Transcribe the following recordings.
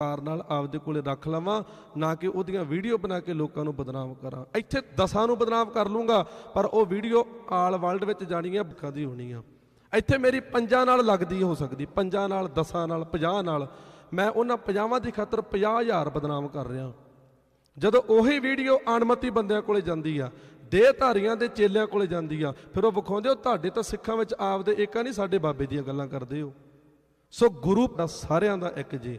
ਕਾਰ ਨਾਲ ਆਪਦੇ ਕੋਲੇ ਰੱਖ ਲਵਾਂ, ਨਾ ਕਿ ਉਹਦੀਆਂ ਵੀਡੀਓ ਬਣਾ ਕੇ ਲੋਕਾਂ ਨੂੰ ਬਦਨਾਮ ਕਰਾਂ। ਇੱਥੇ ਦਸਾਂ ਨੂੰ ਬਦਨਾਮ ਕਰ ਲੂੰਗਾ, ਪਰ ਉਹ ਵੀਡੀਓ ਆਲ ਵਰਲਡ ਵਿੱਚ ਜਾਣੀ ਹੈ ਬੁੱਕਾਂ ਦੀ ਹੋਣੀ ਆ। ਇੱਥੇ ਮੇਰੀ ਪੰਜਾਂ ਨਾਲ ਲੱਗਦੀ ਹੋ ਸਕਦੀ, ਪੰਜਾਂ ਨਾਲ, ਦਸਾਂ ਨਾਲ 50 ਨਾਲ। ਮੈਂ ਉਹਨਾਂ ਪੰਜਾਵਾਂ ਦੀ ਖਾਤਰ 50000 ਬਦਨਾਮ ਕਰ ਰਿਹਾ। ਜਦੋਂ ਉਹੀ ਵੀਡੀਓ ਅਣਮਤੀ ਬੰਦਿਆਂ ਕੋਲੇ ਜਾਂਦੀ ਆ ਦੇਹਧਾਰੀਆਂ ਦੇ ਚੇਲਿਆਂ ਕੋਲੇ ਜਾਂਦੀ ਆ, ਫਿਰ ਉਹ ਵਿਖਾਉਂਦੇ ਹੋ, ਤੁਹਾਡੇ ਤਾਂ ਸਿੱਖਾਂ ਵਿੱਚ ਆਪਦੇ ਏਕਾ ਨਹੀਂ, ਸਾਡੇ ਬਾਬੇ ਦੀਆਂ ਗੱਲਾਂ ਕਰਦੇ ਹੋ। ਸੋ ਗੁਰੂ ਦਾ ਸਾਰਿਆਂ ਦਾ ਇੱਕ ਜੀ।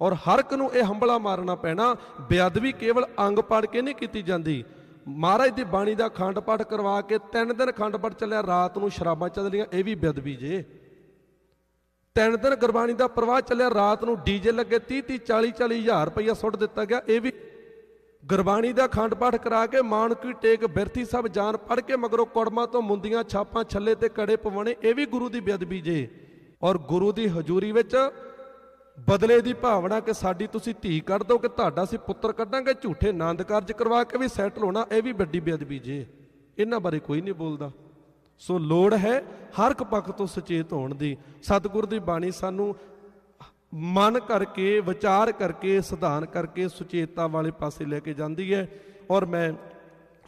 ਔਰ ਹਰ ਇੱਕ ਨੂੰ ਇਹ ਹੰਬਲਾ ਮਾਰਨਾ ਪੈਣਾ, ਬੇਅਦਬੀ ਕੇਵਲ ਅੰਗ ਪਾੜ ਕੇ ਨਹੀਂ ਕੀਤੀ ਜਾਂਦੀ। ਮਹਾਰਾਜ ਦੀ ਬਾਣੀ ਦਾ ਖੰਡ ਪਾਠ ਕਰਵਾ ਕੇ ਤਿੰਨ ਦਿਨ ਖੰਡ ਪਾਠ ਚੱਲਿਆ, ਰਾਤ ਨੂੰ ਸ਼ਰਾਬਾਂ ਚੱਲਦੀਆਂ ਇਹ ਵੀ ਬੇਅਦਬੀ ਜੇ। ਤਿੰਨ ਦਿਨ ਗੁਰਬਾਣੀ ਦਾ ਪ੍ਰਵਾਹ ਚੱਲਿਆ, ਰਾਤ ਨੂੰ ਡੀਜੇ ਲੱਗੇ 30 30 40 40 ਹਜ਼ਾਰ ਰੁਪਈਆ ਸੁੱਟ ਦਿੱਤਾ ਗਿਆ, ਇਹ ਵੀ ਗੁਰਬਾਣੀ ਦਾ ਖੰਡ ਪਾਠ ਕਰਾ ਕੇ ਮਾਨਕੀ ਟੇਕ, ਬਿਰਥੀ ਸਭ ਜਾਨ ਪੜ ਕੇ ਮਗਰੋਂ ਕੜਮਾਂ ਤੋਂ ਮੁੰਦੀਆਂ ਛਾਪਾਂ ਛੱਲੇ ਤੇ ਕੜੇ ਪਵਾਣੇ ਇਹ ਵੀ ਗੁਰੂ ਦੀ ਬੇਅਦਬੀ ਜੇ। ਔਰ ਗੁਰੂ ਦੀ ਹਜ਼ੂਰੀ ਵਿੱਚ ਬਦਲੇ ਦੀ ਭਾਵਨਾ ਕਿ ਸਾਡੀ ਤੁਸੀਂ ਧੀ ਕੱਢ ਦੋ ਕਿ ਤੁਹਾਡਾ ਅਸੀਂ ਪੁੱਤਰ ਕੱਢਾਂਗੇ, ਝੂਠੇ ਆਨੰਦ ਕਾਰਜ ਕਰਵਾ ਕੇ ਵੀ ਸੈਟਲ ਹੋਣਾ, ਇਹ ਵੀ ਵੱਡੀ ਬੇਅਦਬੀ ਜੇ। ਇਹਨਾਂ ਬਾਰੇ ਕੋਈ ਨਹੀਂ ਬੋਲਦਾ। ਸੋ ਲੋੜ ਹੈ ਹਰ ਇੱਕ ਪੱਖ ਤੋਂ ਸੁਚੇਤ ਹੋਣ ਦੀ। ਸਤਿਗੁਰ ਦੀ ਬਾਣੀ ਸਾਨੂੰ ਮਨ ਕਰਕੇ, ਵਿਚਾਰ ਕਰਕੇ ਸਿਧਾਨ ਕਰਕੇ ਸੁਚੇਤਤਾ ਵਾਲੇ ਪਾਸੇ ਲੈ ਕੇ ਜਾਂਦੀ ਹੈ। ਔਰ ਮੈਂ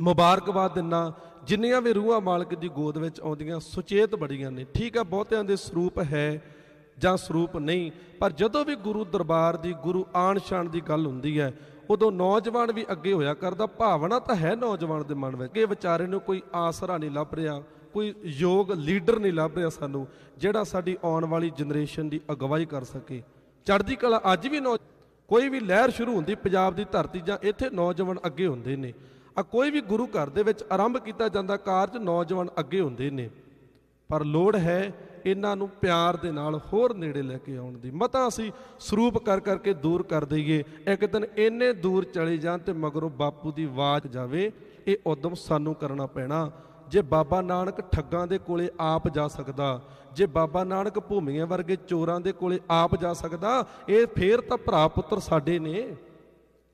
ਮੁਬਾਰਕਬਾਦ ਦਿੰਨਾ, ਜਿੰਨੀਆਂ ਵੀ ਰੂਹਾਂ ਮਾਲਕ ਦੀ ਗੋਦ ਵਿੱਚ ਆਉਂਦੀਆਂ, ਸੁਚੇਤ ਬੜੀਆਂ ਨੇ। ਠੀਕ ਆ ਬਹੁਤਿਆਂ ਦੇ ਸਰੂਪ ਹੈ। ਜਾਂ ਸਰੂਪ ਨਹੀਂ, ਪਰ ਜਦੋਂ ਵੀ ਗੁਰੂ ਦਰਬਾਰ ਦੀ, ਗੁਰੂ ਆਣ ਸ਼ਾਨ ਦੀ ਗੱਲ ਹੁੰਦੀ ਹੈ, ਉਦੋਂ ਨੌਜਵਾਨ ਵੀ ਅੱਗੇ ਹੋਇਆ ਕਰਦਾ, ਭਾਵਨਾ ਤਾਂ ਹੈ ਨੌਜਵਾਨ ਦੇ ਮਨ ਵਿੱਚ। ਕਿ ਵਿਚਾਰੇ ਨੂੰ ਕੋਈ ਆਸਰਾ ਨਹੀਂ ਲੱਭ ਰਿਹਾ, ਕੋਈ ਯੋਗ ਲੀਡਰ ਨਹੀਂ ਲੱਭ ਰਿਹਾ ਸਾਨੂੰ, ਜਿਹੜਾ ਸਾਡੀ ਆਉਣ ਵਾਲੀ ਜਨਰੇਸ਼ਨ ਦੀ ਅਗਵਾਈ ਕਰ ਸਕੇ। ਚੜ੍ਹਦੀ ਕਲਾ ਅੱਜ ਵੀ ਨੌ, ਕੋਈ ਵੀ ਲਹਿਰ ਸ਼ੁਰੂ ਹੁੰਦੀ ਪੰਜਾਬ ਦੀ ਧਰਤੀ ਜਾਂ ਇੱਥੇ ਨੌਜਵਾਨ ਅੱਗੇ ਹੁੰਦੇ ਨੇ। ਆ ਕੋਈ ਵੀ ਗੁਰੂ ਘਰ ਦੇ ਵਿੱਚ ਆਰੰਭ ਕੀਤਾ ਜਾਂਦਾ ਕਾਰਜ ਨੌਜਵਾਨ ਅੱਗੇ ਹੁੰਦੇ ਨੇ। ਪਰ ਲੋੜ ਹੈ ਇਹਨਾਂ ਨੂੰ ਪਿਆਰ ਦੇ ਨਾਲ ਹੋਰ ਨੇੜੇ ਲੈ ਕੇ ਆਉਣ ਦੀ। ਮਤਾ ਅਸੀਂ ਸਰੂਪ ਕਰ ਕਰਕੇ ਦੂਰ ਕਰ ਦਈਏ। ਇੱਕ ਦਿਨ ਇੰਨੇ ਦੂਰ ਚਲੇ ਜਾਣ ਤੇ ਮਗਰੋਂ ਬਾਪੂ ਦੀ ਆਵਾਜ਼ ਜਾਵੇ, ਇਹ ਉਦਮ ਸਾਨੂੰ ਕਰਨਾ ਪੈਣਾ। ਜੇ ਬਾਬਾ ਨਾਨਕ ਠੱਗਾਂ ਦੇ ਕੋਲੇ ਆਪ ਜਾ ਸਕਦਾ, ਜੇ ਬਾਬਾ ਨਾਨਕ ਭੂਮੀਆਂ ਵਰਗੇ ਚੋਰਾਂ ਦੇ ਕੋਲੇ ਆਪ ਜਾ ਸਕਦਾ, ਇਹ ਫੇਰ ਤਾਂ ਭਰਾ ਪੁੱਤਰ ਸਾਡੇ ਨੇ।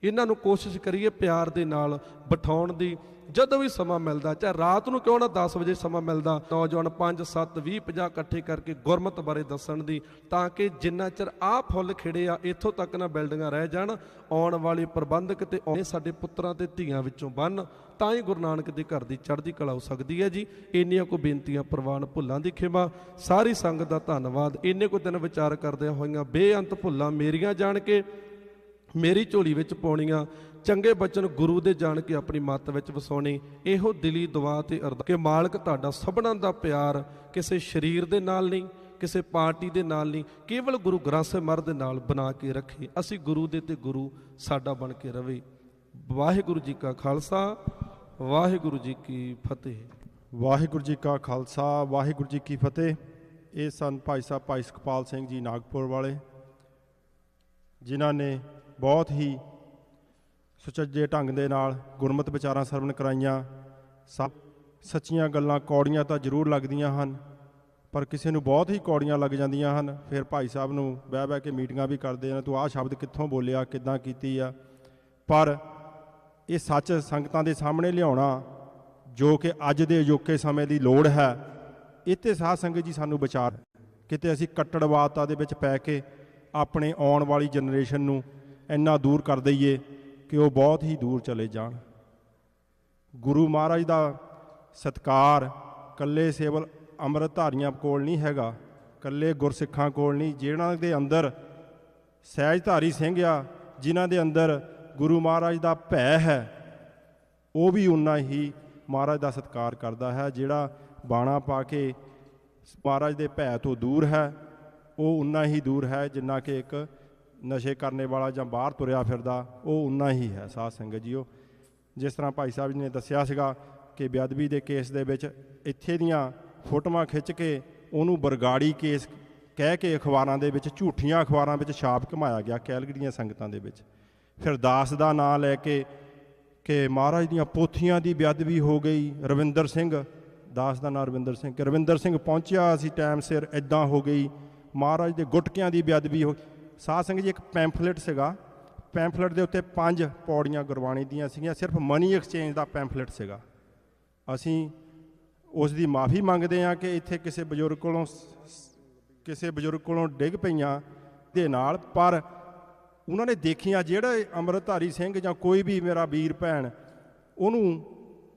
ਇਹਨਾਂ ਨੂੰ ਕੋਸ਼ਿਸ਼ ਕਰੀਏ ਪਿਆਰ ਦੇ ਨਾਲ ਬਿਠਾਉਣ ਦੀ, ਜਦੋਂ ਵੀ ਸਮਾਂ ਮਿਲਦਾ, ਚਾਹੇ ਰਾਤ ਨੂੰ ਕਿਉਂ ਨਾ 10 ਵਜੇ ਸਮਾਂ ਮਿਲਦਾ, ਨੌਜਵਾਨ 5 7 20 50 ਇਕੱਠੇ ਕਰਕੇ ਗੁਰਮਤ ਬਾਰੇ ਦੱਸਣ ਦੀ, ਤਾਂ ਕਿ ਜਿੰਨਾ ਚਿਰ ਆਹ ਫੁੱਲ ਖਿੜੇ ਆ, ਇੱਥੋਂ ਤੱਕ ਨਾ ਬਿਲਡਿੰਗਾਂ ਰਹਿ ਜਾਣ, ਆਉਣ ਵਾਲੇ ਪ੍ਰਬੰਧਕ ਤੇ ਆਉਣੇ ਸਾਡੇ ਪੁੱਤਰਾਂ ਤੇ ਧੀਆਂ ਵਿੱਚੋਂ ਬਣ ਤਾਂ ਹੀ ਗੁਰੂ ਨਾਨਕ ਦੇ ਘਰ ਦੀ ਚੜ੍ਹਦੀ ਕਲਾ ਹੋ ਸਕਦੀ ਹੈ ਜੀ। ਇੰਨੀਆਂ ਕੋ ਬੇਨਤੀਆਂ, ਪ੍ਰਵਾਨ ਭੁੱਲਾਂ ਦੀ ਖਿਮਾ। ਸਾਰੀ ਸੰਗਤ ਦਾ ਧੰਨਵਾਦ। ਇੰਨੇ ਕੋ ਦਿਨ ਵਿਚਾਰ ਕਰਦਿਆਂ ਹੋਈਆਂ ਬੇਅੰਤ ਭੁੱਲਾਂ ਮੇਰੀਆਂ ਜਾਣ ਕੇ ਮੇਰੀ ਝੋਲੀ ਵਿੱਚ ਪਾਉਣੀਆਂ, ਚੰਗੇ ਬਚਨ ਗੁਰੂ ਦੇ ਜਾਣ ਕੇ ਆਪਣੀ ਮੱਤ ਵਿੱਚ ਵਸਾਉਣੀ, ਇਹੋ ਦਿਲੀ ਦੁਆ ਤੇ ਅਰਦਾਸ ਕਿ ਮਾਲਕ ਤੁਹਾਡਾ ਸਭਨਾਂ ਦਾ ਪਿਆਰ ਕਿਸੇ ਸਰੀਰ ਦੇ ਨਾਲ ਨਹੀਂ, ਕਿਸੇ ਪਾਰਟੀ ਦੇ ਨਾਲ ਨਹੀਂ, ਕੇਵਲ ਗੁਰੂ ਗ੍ਰੰਥ ਸਾਹਿਬ ਮਰ ਦੇ ਨਾਲ ਬਣਾ ਕੇ ਰੱਖੇ। ਅਸੀਂ ਗੁਰੂ ਦੇ ਤੇ ਗੁਰੂ ਸਾਡਾ ਬਣ ਕੇ ਰਵੇ। ਵਾਹਿਗੁਰੂ ਜੀ ਕਾ ਖਾਲਸਾ, ਵਾਹਿਗੁਰੂ ਜੀ ਕੀ ਫਤਿਹ। ਵਾਹਿਗੁਰੂ ਜੀ ਕਾ ਖਾਲਸਾ, ਵਾਹਿਗੁਰੂ ਜੀ ਕੀ ਫਤਿਹ। ਇਹ ਸਨ ਭਾਈ ਸਾਹਿਬ ਭਾਈ ਸੁਖਪਾਲ ਸਿੰਘ ਜੀ ਨਾਗਪੁਰ ਵਾਲੇ, ਜਿਨ੍ਹਾਂ ਨੇ ਬਹੁਤ ਹੀ ਸੁਚੱਜੇ ਢੰਗ ਦੇ ਨਾਲ ਗੁਰਮਤ ਵਿਚਾਰਾਂ ਸਰਵਣ ਕਰਾਈਆਂ। ਸਭ ਸੱਚੀਆਂ ਗੱਲਾਂ ਕੌੜੀਆਂ ਤਾਂ ਜ਼ਰੂਰ ਲੱਗਦੀਆਂ ਹਨ, ਪਰ ਕਿਸੇ ਨੂੰ ਬਹੁਤ ਹੀ ਕੌੜੀਆਂ ਲੱਗ ਜਾਂਦੀਆਂ ਹਨ। ਫਿਰ ਭਾਈ ਸਾਹਿਬ ਨੂੰ ਬਹਿ ਬਹਿ ਕੇ ਮੀਟਿੰਗਾਂ ਵੀ ਕਰਦੇ ਨੇ ਤੂੰ ਆਹ ਸ਼ਬਦ ਕਿੱਥੋਂ ਬੋਲਿਆ, ਕਿੱਦਾਂ ਕੀਤੀ ਆ? ਪਰ ਇਹ ਸੱਚ ਸੰਗਤਾਂ ਦੇ ਸਾਹਮਣੇ ਲਿਆਉਣਾ, ਜੋ ਕਿ ਅੱਜ ਦੇ ਅਜੋਕੇ ਸਮੇਂ ਦੀ ਲੋੜ ਹੈ ਇੱਥੇ ਸਾਧ ਸੰਗਤ ਜੀ ਸਾਨੂੰ ਵਿਚਾਰ ਕਿਤੇ ਅਸੀਂ ਕੱਟੜਵਾਦਤਾ ਦੇ ਵਿੱਚ ਪੈ ਕੇ ਆਪਣੇ ਆਉਣ ਵਾਲੀ ਜਨਰੇਸ਼ਨ ਨੂੰ ਇੰਨਾ ਦੂਰ ਕਰ ਦਈਏ ਕਿ ਉਹ ਬਹੁਤ ਹੀ ਦੂਰ ਚਲੇ ਜਾਣ। ਗੁਰੂ ਮਹਾਰਾਜ ਦਾ ਸਤਕਾਰ ਕੱਲੇ ਸੇਵਲ ਅੰਮ੍ਰਿਤਧਾਰੀਆਂ ਕੋਲ ਨਹੀਂ ਹੈਗਾ ਕੱਲੇ ਗੁਰਸਿੱਖਾਂ ਕੋਲ ਨਹੀਂ ਜਿਹਨਾਂ ਦੇ ਅੰਦਰ ਸਹਿਜਧਾਰੀ ਸਿੰਘ ਆ, ਜਿਨ੍ਹਾਂ ਦੇ ਅੰਦਰ ਗੁਰੂ ਮਹਾਰਾਜ ਦਾ ਭੈ ਹੈ, ਉਹ ਵੀ ਉਨਾ ਹੀ ਮਹਾਰਾਜ ਦਾ ਸਤਕਾਰ ਕਰਦਾ ਹੈ, ਜਿਹੜਾ ਬਾਣਾ ਪਾ ਕੇ ਮਹਾਰਾਜ ਦੇ ਭੈ ਤੋਂ ਦੂਰ ਹੈ, ਉਹ ਉਨਾ ਹੀ ਦੂਰ ਹੈ ਜਿੰਨਾ ਕਿ ਇੱਕ ਨਸ਼ੇ ਕਰਨੇ ਵਾਲਾ ਜਾਂ ਬਾਹਰ ਤੁਰਿਆ ਫਿਰਦਾ, ਉਹ ਉਨਾ ਹੀ ਹੈ, ਸਾਧ ਸੰਗਤ ਜੀਓ। ਜਿਸ ਤਰ੍ਹਾਂ ਭਾਈ ਸਾਹਿਬ ਜੀ ਨੇ ਦੱਸਿਆ ਸੀਗਾ ਕਿ ਬੇਅਦਬੀ ਦੇ ਕੇਸ ਦੇ ਵਿੱਚ ਇੱਥੇ ਦੀਆਂ ਫੋਟੋਆਂ ਖਿੱਚ ਕੇ ਉਹਨੂੰ ਬਰਗਾੜੀ ਕੇਸ ਕਹਿ ਕੇ ਅਖਬਾਰਾਂ ਦੇ ਵਿੱਚ, ਝੂਠੀਆਂ ਅਖਬਾਰਾਂ ਵਿੱਚ ਛਾਪ ਘਮਾਇਆ ਗਿਆ ਕੈਲਗਰੀ ਦੀਆਂ ਸੰਗਤਾਂ ਦੇ ਵਿੱਚ। ਫਿਰ ਦਾਸ ਦਾ ਨਾਂ ਲੈ ਕੇ ਕਿ ਮਹਾਰਾਜ ਦੀਆਂ ਪੋਥੀਆਂ ਦੀ ਬੇਅਦਬੀ ਹੋ ਗਈ, ਰਵਿੰਦਰ ਸਿੰਘ, ਦਾਸ ਦਾ ਨਾਂ ਰਵਿੰਦਰ ਸਿੰਘ ਕਿ ਰਵਿੰਦਰ ਸਿੰਘ ਪਹੁੰਚਿਆ ਅਸੀਂ ਟਾਈਮ ਸਿਰ ਇਦਾਂ ਹੋ ਗਈ, ਮਹਾਰਾਜ ਦੇ ਗੁਟਕਿਆਂ ਦੀ ਬੇਅਦਬੀ ਹੋ ਸਾਧ ਸਿੰਘ ਜੀ, ਇੱਕ ਪੈਂਫਲੇਟ ਸੀਗਾ। ਪੈਂਫਲੇਟ ਦੇ ਉੱਤੇ ਪੰਜ ਪੌੜੀਆਂ ਗੁਰਬਾਣੀ ਦੀਆਂ ਸੀਗੀਆਂ, ਸਿਰਫ ਮਨੀ ਐਕਸਚੇਂਜ ਦਾ ਪੈਂਫਲੇਟ ਸੀਗਾ। ਅਸੀਂ ਉਸ ਦੀ ਮਾਫੀ ਮੰਗਦੇ ਹਾਂ ਕਿ ਇੱਥੇ ਕਿਸੇ ਬਜ਼ੁਰਗ ਕੋਲੋਂ ਸ- ਕਿਸੇ ਬਜ਼ੁਰਗ ਕੋਲੋਂ ਡਿੱਗ ਪਈਆਂ ਦੇ ਨਾਲ, ਪਰ ਉਹਨਾਂ ਨੇ ਦੇਖੀਆਂ ਜਿਹੜੇ ਅੰਮ੍ਰਿਤਧਾਰੀ ਸਿੰਘ ਜਾਂ ਕੋਈ ਵੀ ਮੇਰਾ ਵੀਰ ਭੈਣ, ਉਹਨੂੰ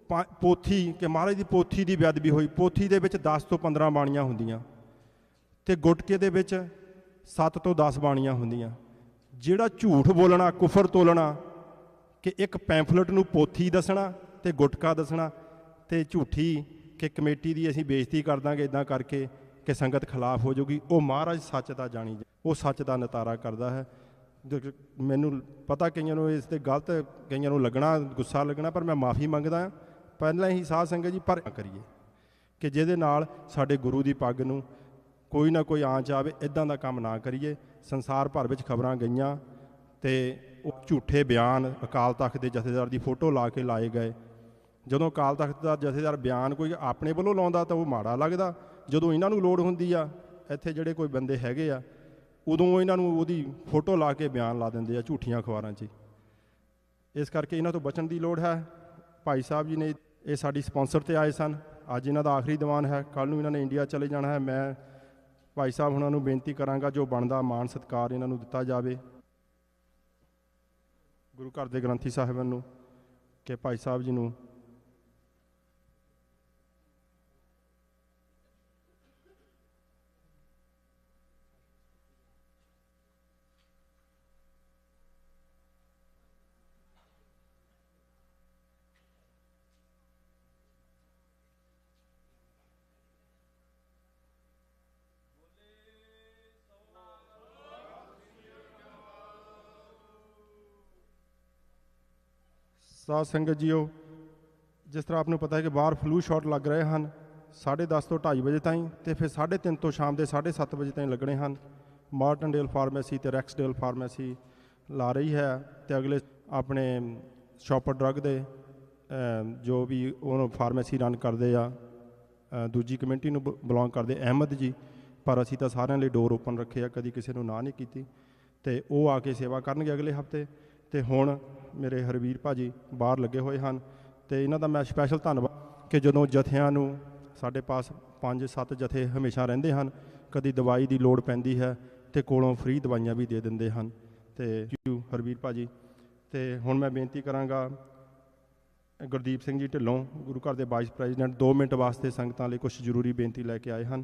ਪਾ- ਪੋਥੀ ਕਿ ਮਹਾਰਾਜ ਦੀ ਪੋਥੀ ਦੀ ਬੇਅਦਬੀ ਹੋਈ। ਪੋਥੀ ਦੇ ਵਿੱਚ 10 ਤੋਂ 15 ਬਾਣੀਆਂ ਹੁੰਦੀਆਂ। ਤੇ ਗੁਟਕੇ ਦੇ ਵਿੱਚ 7 ਤੋਂ 10 ਬਾਣੀਆਂ ਹੁੰਦੀਆਂ। ਜਿਹੜਾ ਝੂਠ ਬੋਲਣਾ, ਕੁਫਰ ਤੋਲਣਾ, ਕਿ ਇੱਕ ਪੈਂਫਲੇਟ ਨੂੰ ਪੋਥੀ ਦੱਸਣਾ ਤੇ ਗੁਟਕਾ ਦੱਸਣਾ ਤੇ ਝੂਠੀ ਕਿ ਕਮੇਟੀ ਦੀ ਅਸੀਂ ਬੇਇੱਜ਼ਤੀ ਕਰ ਦਾਂਗੇ ਇਦਾਂ ਕਰਕੇ ਕਿ ਸੰਗਤ ਖਿਲਾਫ ਹੋ ਜਾਊਗੀ, ਉਹ ਮਹਾਰਾਜ ਸੱਚ ਦਾ ਜਾਣੀ ਉਹ ਸੱਚ ਦਾ ਨਤਾਰਾ ਕਰਦਾ ਹੈ। ਮੈਨੂੰ ਪਤਾ ਕਈਆਂ ਨੂੰ ਇਸ ਤੇ ਗਲਤ, ਕਈਆਂ ਨੂੰ ਲੱਗਣਾ, ਗੁੱਸਾ ਲੱਗਣਾ, ਪਰ ਮੈਂ ਮਾਫੀ ਮੰਗਦਾ ਹਾਂ। ਪਹਿਲਾਂ ਹੀ ਸਾਧ ਸੰਗਤ ਜੀ, ਪਰ ਕਰੀਏ ਕਿ ਜਿਹਦੇ ਨਾਲ ਸਾਡੇ ਗੁਰੂ ਦੀ ਪੱਗ ਨੂੰ ਕੋਈ ਨਾ ਕੋਈ ਆਂਚ ਆਵੇ ਇਦਾਂ ਦਾ ਕੰਮ ਨਾ ਕਰੀਏ। ਸੰਸਾਰ ਭਰ ਵਿੱਚ ਖਬਰਾਂ ਗਈਆਂ ਤੇ ਉਹ ਝੂਠੇ ਬਿਆਨ ਅਕਾਲ ਤਖਤ ਦੇ ਜਥੇਦਾਰ ਦੀ ਫੋਟੋ ਲਾ ਕੇ ਲਾਏ ਗਏ। ਜਦੋਂ ਅਕਾਲ ਤਖਤ ਦਾ ਜਥੇਦਾਰ ਬਿਆਨ ਕੋਈ ਆਪਣੇ ਵੱਲੋਂ ਲਾਉਂਦਾ ਤਾਂ ਉਹ ਮਾੜਾ ਲੱਗਦਾ। ਜਦੋਂ ਇਹਨਾਂ ਨੂੰ ਲੋੜ ਹੁੰਦੀ ਆ, ਇੱਥੇ ਜਿਹੜੇ ਕੋਈ ਬੰਦੇ ਹੈਗੇ ਆ, ਉਦੋਂ ਇਹਨਾਂ ਨੂੰ ਉਹਦੀ ਫੋਟੋ ਲਾ ਕੇ ਬਿਆਨ ਲਾ ਦਿੰਦੇ ਆ ਝੂਠੀਆਂ ਅਖਬਾਰਾਂ 'ਚ ਇਸ ਕਰਕੇ ਇਹਨਾਂ ਤੋਂ ਬਚਣ ਦੀ ਲੋੜ ਹੈ। ਭਾਈ ਸਾਹਿਬ ਜੀ ਨੇ ਇਹ ਸਾਡੀ ਸਪਾਂਸਰ ਤੇ ਆਏ ਸਨ। ਅੱਜ ਇਹਨਾਂ ਦਾ ਆਖਰੀ ਦੀਵਾਨ ਹੈ। ਕੱਲ ਨੂੰ ਇਹਨਾਂ ਨੇ ਇੰਡੀਆ ਚਲੇ ਜਾਣਾ ਹੈ। ਮੈਂ ਭਾਈ ਸਾਹਿਬ ਉਹਨਾਂ ਨੂੰ ਬੇਨਤੀ ਕਰਾਂਗਾ ਜੋ ਬਣਦਾ ਮਾਣ ਸਤਿਕਾਰ ਇਹਨਾਂ ਨੂੰ ਦਿੱਤਾ ਜਾਵੇ। ਗੁਰੂ ਘਰ ਦੇ ਗ੍ਰੰਥੀ ਸਾਹਿਬਾਨ ਨੂੰ ਕਿ ਭਾਈ ਸਾਹਿਬ ਜੀ ਨੂੰ ਸਾਧ ਸੰਗਤ ਜੀਓ, ਜਿਸ ਤਰ੍ਹਾਂ ਆਪ ਨੂੰ ਪਤਾ ਹੈ ਕਿ ਬਾਹਰ ਫਲੂ ਸ਼ਾਟ ਲੱਗ ਰਹੇ ਹਨ 10:30 ਤੋਂ 2:30 ਵਜੇ ਤਾਈਂ ਤੇ ਫਿਰ 3:30 ਤੋਂ ਸ਼ਾਮ ਦੇ 7:30 ਵਜੇ ਤਾਈਂ ਲੱਗਣੇ ਹਨ। ਮਾਰਟਨਡੇਲ ਫਾਰਮੇਸੀ ਤੇ ਰੈਕਸਡੇਲ ਫਾਰਮੇਸੀ ਲਾ ਰਹੀ ਹੈ ਤੇ ਅਗਲੇ ਆਪਣੇ ਸ਼ਾਪਰ ਡਰੱਗ ਦੇ ਜੋ ਵੀ ਉਹ ਫਾਰਮੇਸੀ ਰਨ ਕਰਦੇ ਆ ਦੂਜੀ ਕਮਿਊਨਿਟੀ ਨੂੰ ਬਿਲੋਂਗ ਕਰਦੇ ਅਹਿਮਦ ਜੀ, ਪਰ ਅਸੀਂ ਤਾਂ ਸਾਰਿਆਂ ਲਈ ਡੋਰ ਓਪਨ ਰੱਖੇ ਆ, ਕਦੀ ਕਿਸੇ ਨੂੰ ਨਾ ਨਹੀਂ ਕੀਤੀ। ਤੇ ਉਹ ਆ ਕੇ ਸੇਵਾ ਕਰਨਗੇ ਅਗਲੇ ਹਫ਼ਤੇ। ਤੇ ਹੁਣ ਮੇਰੇ ਹਰਵੀਰ ਭਾਜੀ ਬਾਹਰ ਲੱਗੇ ਹੋਏ ਹਨ ਤੇ ਇਹਨਾਂ ਦਾ ਮੈਂ ਸਪੈਸ਼ਲ ਧੰਨਵਾਦ ਕਿ ਜਦੋਂ ਜਥਿਆਂ ਨੂੰ ਸਾਡੇ ਪਾਸ 5-7 ਜਥੇ ਹਮੇਸ਼ਾ ਰਹਿੰਦੇ ਹਨ, ਕਦੀ ਦਵਾਈ ਦੀ ਲੋੜ ਪੈਂਦੀ ਹੈ ਤੇ ਕੋਲੋਂ ਫ੍ਰੀ ਦਵਾਈਆਂ ਵੀ ਦੇ ਦਿੰਦੇ ਹਨ। ਤੇ ਯੂ ਹਰਵੀਰ ਭਾਜੀ, ਤੇ ਹੁਣ ਮੈਂ ਬੇਨਤੀ ਕਰਾਂਗਾ ਗੁਰਦੀਪ ਸਿੰਘ ਜੀ ਢਿੱਲੋਂ, ਗੁਰੂ ਘਰ ਦੇ ਵਾਈਸ ਪ੍ਰੈਜ਼ੀਡੈਂਟ 2 ਮਿੰਟ ਵਾਸਤੇ ਸੰਗਤਾਂ ਲਈ ਕੁਝ ਜ਼ਰੂਰੀ ਬੇਨਤੀ ਲੈ ਕੇ ਆਏ ਹਨ।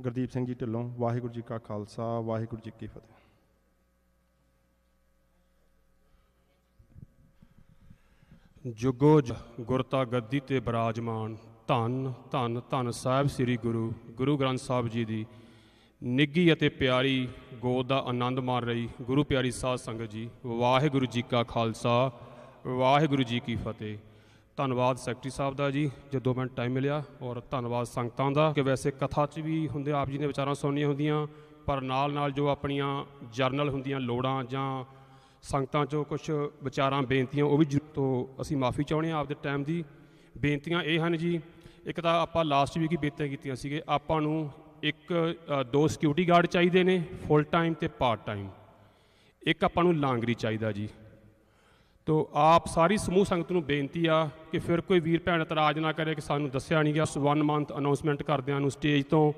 ਗੁਰਦੀਪ ਸਿੰਘ ਜੀ ਢਿੱਲੋਂ, ਵਾਹਿਗੁਰੂ ਜੀ ਕਾ ਖਾਲਸਾ, ਵਾਹਿਗੁਰੂ ਜੀ ਕੀ ਫਤਿਹ। ਜੁਗੋ ਜ ਗੁਰਤਾ ਗੱਦੀ ਤੇ ਬਿਰਾਜਮਾਨ। ਧੰਨ ਧੰਨ ਧੰਨ ਸਾਹਿਬ ਸ੍ਰੀ ਗੁਰੂ ਗੁਰੂ ਗ੍ਰੰਥ ਸਾਹਿਬ ਜੀ ਦੀ ਨਿੱਗੀ ਅਤੇ ਪਿਆਰੀ ਗੋਦ ਦਾ ਆਨੰਦ ਮਾਣ ਰਹੀ ਗੁਰੂ ਪਿਆਰੀ ਸਾਧ ਸੰਗਤ ਜੀ। ਵਾਹਿਗੁਰੂ ਜੀ ਕਾ ਖਾਲਸਾ, ਵਾਹਿਗੁਰੂ ਜੀ ਕੀ ਫਤਿਹ। ਧੰਨਵਾਦ ਸੈਕਟਰੀ ਸਾਹਿਬ ਦਾ ਜੀ, ਜਦੋਂ ਦੋ ਟਾਈਮ ਮਿਲਿਆ ਔਰ ਧੰਨਵਾਦ ਸੰਗਤਾਂ ਦਾ ਕਿ ਵੈਸੇ ਕਥਾ 'ਚ ਵੀ ਹੁੰਦੇ, ਆਪ ਜੀ ਨੇ ਵਿਚਾਰਾਂ ਸੁਣਨੀਆਂ ਹੁੰਦੀਆਂ, ਪਰ ਨਾਲ ਨਾਲ ਜੋ ਆਪਣੀਆਂ ਜਰਨਲ ਹੁੰਦੀਆਂ, ਲੋੜਾਂ ਜਾਂ ਸੰਗਤਾਂ 'ਚੋਂ ਕੁਝ ਵਿਚਾਰਾਂ, ਬੇਨਤੀਆਂ, ਉਹ ਵੀ ਤੋਂ ਅਸੀਂ ਮਾਫੀ ਚਾਹੁੰਦੇ ਹਾਂ ਆਪਦੇ ਟਾਈਮ ਦੀ। ਬੇਨਤੀਆਂ ਇਹ ਹਨ ਜੀ, ਇੱਕ ਤਾਂ ਆਪਾਂ ਲਾਸਟ ਵੀਕ ਹੀ ਬੇਨਤੀਆਂ ਕੀਤੀਆਂ ਸੀਗੇ, ਆਪਾਂ ਨੂੰ ਇੱਕ ਦੋ ਸਿਕਿਉਰਿਟੀ ਗਾਰਡ ਚਾਹੀਦੇ ਨੇ ਫੁੱਲ ਟਾਈਮ ਤੇ ਪਾਰਟ ਟਾਈਮ ਇੱਕ ਆਪਾਂ ਨੂੰ ਲਾਂਗਰੀ ਚਾਹੀਦਾ ਜੀ। ਤੋ ਆਪ ਸਾਰੀ ਸਮੂਹ ਸੰਗਤ ਨੂੰ ਬੇਨਤੀ ਆ ਕਿ ਫਿਰ ਕੋਈ ਵੀਰ ਭੈਣ ਇਤਰਾਜ਼ ਨਾ ਕਰੇ ਕਿ ਸਾਨੂੰ ਦੱਸਿਆ ਨਹੀਂ ਗਿਆ ਵਨ ਮੰਥ ਅਨਾਉਂਸਮੈਂਟ ਕਰਦਿਆਂ ਨੂੰ ਸਟੇਜ ਤੋਂ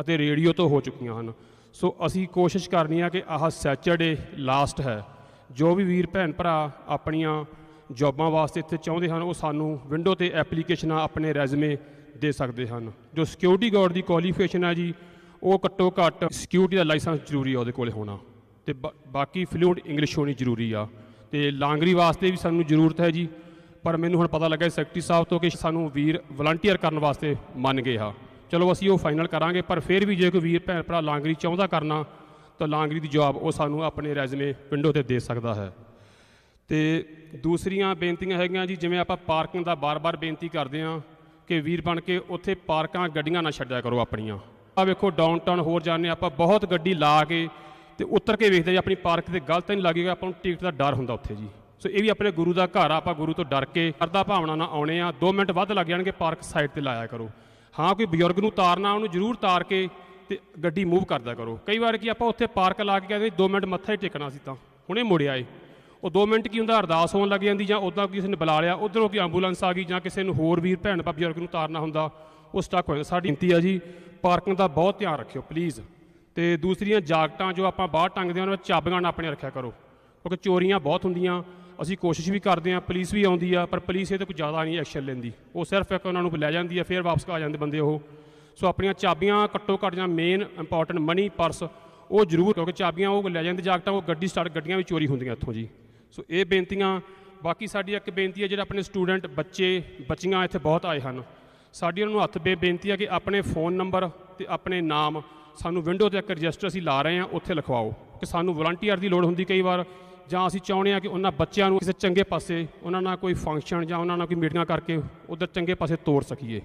ਅਤੇ ਰੇਡੀਓ ਤੋਂ ਹੋ ਚੁੱਕੀਆਂ ਹਨ। ਸੋ ਅਸੀਂ ਕੋਸ਼ਿਸ਼ ਕਰਨੀ ਆ ਕਿ ਆਹ ਸੈਚਰਡੇ ਲਾਸਟ ਹੈ। ਜੋ ਵੀ ਵੀਰ, ਭੈਣ, ਭਰਾ ਆਪਣੀਆਂ ਜੌਬਾਂ ਵਾਸਤੇ ਇੱਥੇ ਚਾਹੁੰਦੇ ਹਨ, ਉਹ ਸਾਨੂੰ ਵਿੰਡੋ ਤੇ ਐਪਲੀਕੇਸ਼ਨਾਂ ਆਪਣੇ ਰੈਜ਼ਮੇ ਦੇ ਸਕਦੇ ਹਨ। ਜੋ ਸਿਕਿਉਰਿਟੀ ਗਾਰਡ ਦੀ ਕੁਆਲੀਫਿਕੇਸ਼ਨ ਹੈ ਜੀ, ਉਹ ਘੱਟੋ ਘੱਟ ਸਿਕਿਉਰਿਟੀ ਦਾ ਲਾਇਸੈਂਸ ਜ਼ਰੂਰੀ ਆ ਉਹਦੇ ਕੋਲੇ ਹੋਣਾ। ਤੇ ਬਾ- ਬਾਕੀ ਫਲੂਐਂਟ ਇੰਗਲਿਸ਼ ਹੋਣੀ ਜ਼ਰੂਰੀ ਆ। ਤੇ ਲਾਂਗਰੀ ਵਾਸਤੇ ਵੀ ਸਾਨੂੰ ਜ਼ਰੂਰਤ ਹੈ ਜੀ, ਪਰ ਮੈਨੂੰ ਹੁਣ ਪਤਾ ਲੱਗਾ ਸੈਕਟਰੀ ਸਾਹਿਬ ਤੋਂ ਕਿ ਸਾਨੂੰ ਵੀਰ ਵਲੰਟੀਅਰ ਕਰਨ ਵਾਸਤੇ ਮੰਨ ਗਏ ਆ। ਚਲੋ ਅਸੀਂ ਉਹ ਫਾਈਨਲ ਕਰਾਂਗੇ, ਪਰ ਫਿਰ ਵੀ ਜੇ ਕੋਈ ਵੀਰ, ਭੈਣ, ਭਰਾ ਲਾਂਗਰੀ ਚਾਹੁੰਦਾ ਕਰਨਾ ਤਾਂ ਲਾਂਗਰੀ ਦੀ ਜਵਾਬ ਉਹ ਸਾਨੂੰ ਆਪਣੇ ਰੈਜ਼ਮੇ ਵਿੰਡੋ ਤੇ ਦੇ ਸਕਦਾ ਹੈ। ਤੇ ਦੂਸਰੀਆਂ ਬੇਨਤੀਆਂ ਹੈਗੀਆਂ ਜੀ, ਜਿਵੇਂ ਆਪਾਂ ਪਾਰਕਿੰਗ ਦਾ ਬਾਰ-ਬਾਰ ਬੇਨਤੀ ਕਰਦੇ ਹਾਂ ਕਿ ਵੀਰ ਬਣ ਕੇ ਉੱਥੇ ਪਾਰਕਾਂ, ਗੱਡੀਆਂ ਨਾ ਛੱਡਿਆ ਕਰੋ ਆਪਣੀਆਂ। ਆ ਵੇਖੋ ਡਾਊਨਟਾਊਨ ਹੋਰ ਜਾਂਦੇ ਆਪਾਂ, ਬਹੁਤ ਗੱਡੀ ਲਾ ਕੇ ਤੇ ਉੱਤਰ ਕੇ ਵੇਖਦੇ ਜੀ, ਆਪਣੀ ਪਾਰਕ ਤੇ ਗਲਤ ਨਹੀਂ ਲੱਗੇਗਾ, ਆਪਾਂ ਨੂੰ ਟਿਕਟ ਦਾ ਡਰ ਹੁੰਦਾ ਉੱਥੇ ਜੀ। ਸੋ ਇਹ ਵੀ ਆਪਣੇ ਗੁਰੂ ਦਾ ਘਰ ਆ, ਆਪਾਂ ਗੁਰੂ ਤੋਂ ਡਰ ਕੇ ਕਰਦਾ ਭਾਵਨਾ ਨਾਲ ਆਉਣੇ ਆ 2 ਮਿੰਟ ਵੱਧ ਲੱਗ ਜਾਣਗੇ, ਪਾਰਕ ਸਾਈਡ ਤੇ ਲਾਇਆ ਕਰੋ। ਹਾਂ, ਕੋਈ ਬਜ਼ੁਰਗ ਨੂੰ ਤਾਰਨਾ, ਉਹਨੂੰ ਜ਼ਰੂਰ ਤਾਰ ਕੇ ਤੇ ਗੱਡੀ ਮੂਵ ਕਰਦਾ ਕਰੋ। ਕਈ ਵਾਰ ਕੀ ਆਪਾਂ ਉੱਥੇ ਪਾਰਕ ਲਾ ਕੇ ਕਹਿੰਦੇ 2 ਮਿੰਟ ਮੱਥਾ ਹੀ ਟੇਕਣਾ ਸੀ ਤਾਂ। ਹੁਣੇ ਮੁੜਿਆ ਏ ਉਹ 2 ਮਿੰਟ ਕੀ ਹੁੰਦਾ, ਅਰਦਾਸ ਹੋਣ ਲੱਗ ਜਾਂਦੀ ਜਾਂ ਉਦਾਂ ਕਿਸੇ ਨੇ ਬੁਲਾ ਲਿਆ, ਉਧਰੋਂ ਕੀ ਐਂਬੂਲੈਂਸ ਆ ਗਈ ਜਾਂ ਕਿਸੇ ਨੂੰ ਹੋਰ ਵੀਰ, ਭੈਣ ਭਾਬੀ ਬਜ਼ੁਰਗ ਨੂੰ ਤਾਰਨਾ ਹੁੰਦਾ, ਉਹ ਸਟਕ ਹੋ ਜਾਂਦਾ। ਸਾਡੀ ਬੇਨਤੀ ਆ ਜੀ ਪਾਰਕਿੰਗ ਦਾ ਬਹੁਤ ਧਿਆਨ ਰੱਖਿਓ ਪਲੀਜ਼ ਤੇ ਦੂਸਰੀਆਂ ਜਾਕਟਾਂ ਜੋ ਆਪਾਂ ਬਾਹਰ ਟੰਗਦੇ ਹਾਂ, ਉਹਨਾਂ ਵਿੱਚ ਚਾਬੀਆਂ ਨਾ ਆਪਣੇ ਰੱਖਿਆ ਕਰੋ। ਕਿਉਂਕਿ ਚੋਰੀਆਂ ਬਹੁਤ ਹੁੰਦੀਆਂ, ਅਸੀਂ ਕੋਸ਼ਿਸ਼ ਵੀ ਕਰਦੇ ਹਾਂ ਪੁਲਿਸ ਵੀ ਆਉਂਦੀ ਆ, ਪਰ ਪੁਲਿਸ ਇਹ ਤੇ ਕੋਈ ਜ਼ਿਆਦਾ ਨਹੀਂ ਐਕਸ਼ਨ ਲੈਂਦੀ। ਉਹ ਸਿਰਫ ਇੱਕ ਉਹਨਾਂ ਨੂੰ ਲੈ ਜਾਂਦੀ ਆ, ਫਿਰ ਵਾਪਸ ਆ ਜਾਂਦੇ ਬੰਦੇ ਉਹ। ਸੋ ਆਪਣੀਆਂ ਚਾਬੀਆਂ ਘੱਟੋ ਘੱਟ ਜਾਂ ਮੇਨ ਇੰਪੋਰਟੈਂਟ ਮਨੀ ਪਰਸ ਉਹ ਜ਼ਰੂਰ ਕਿਉਂਕਿ ਚਾਬੀਆਂ ਉਹ ਲੈ ਜਾਂਦੇ ਜਾਗਟਾਂ ਉਹ ਗੱਡੀ ਸਟਾਰਟ ਗੱਡੀਆਂ ਵੀ ਚੋਰੀ ਹੁੰਦੀਆਂ ਇੱਥੋਂ ਜੀ। ਸੋ ਇਹ ਬੇਨਤੀਆਂ, ਬਾਕੀ ਸਾਡੀ ਇੱਕ ਬੇਨਤੀ ਹੈ, ਜਿਹੜਾ ਆਪਣੇ ਸਟੂਡੈਂਟ ਬੱਚੇ, ਬੱਚੀਆਂ ਇੱਥੇ ਬਹੁਤ ਆਏ ਹਨ। ਸਾਡੀ ਉਹਨਾਂ ਨੂੰ ਹੱਥ ਬੇ ਬੇਨਤੀ ਹੈ ਕਿ ਆਪਣੇ ਫੋਨ ਨੰਬਰ ਤੇ ਆਪਣੇ ਨਾਮ ਸਾਨੂੰ ਵਿੰਡੋ ਤੇ ਇੱਕ ਰਜਿਸਟਰ ਅਸੀਂ ਲਾ ਰਹੇ ਹਾਂ, ਉੱਥੇ ਲਿਖਵਾਓ ਕਿ ਸਾਨੂੰ ਵਲੰਟੀਅਰ ਦੀ ਲੋੜ ਹੁੰਦੀ ਕਈ ਵਾਰ, ਜਾਂ ਅਸੀਂ ਚਾਹੁੰਦੇ ਹਾਂ ਕਿ ਉਹਨਾਂ ਬੱਚਿਆਂ ਨੂੰ ਕਿਸੇ ਚੰਗੇ ਪਾਸੇ, ਉਹਨਾਂ ਨਾਲ ਕੋਈ ਫੰਕਸ਼ਨ ਜਾਂ ਉਹਨਾਂ ਨਾਲ ਕੋਈ ਮੀਟਿੰਗਾਂ ਕਰਕੇ ਉਧਰ ਚੰਗੇ ਪਾਸੇ ਤੋਰ ਸਕੀਏ।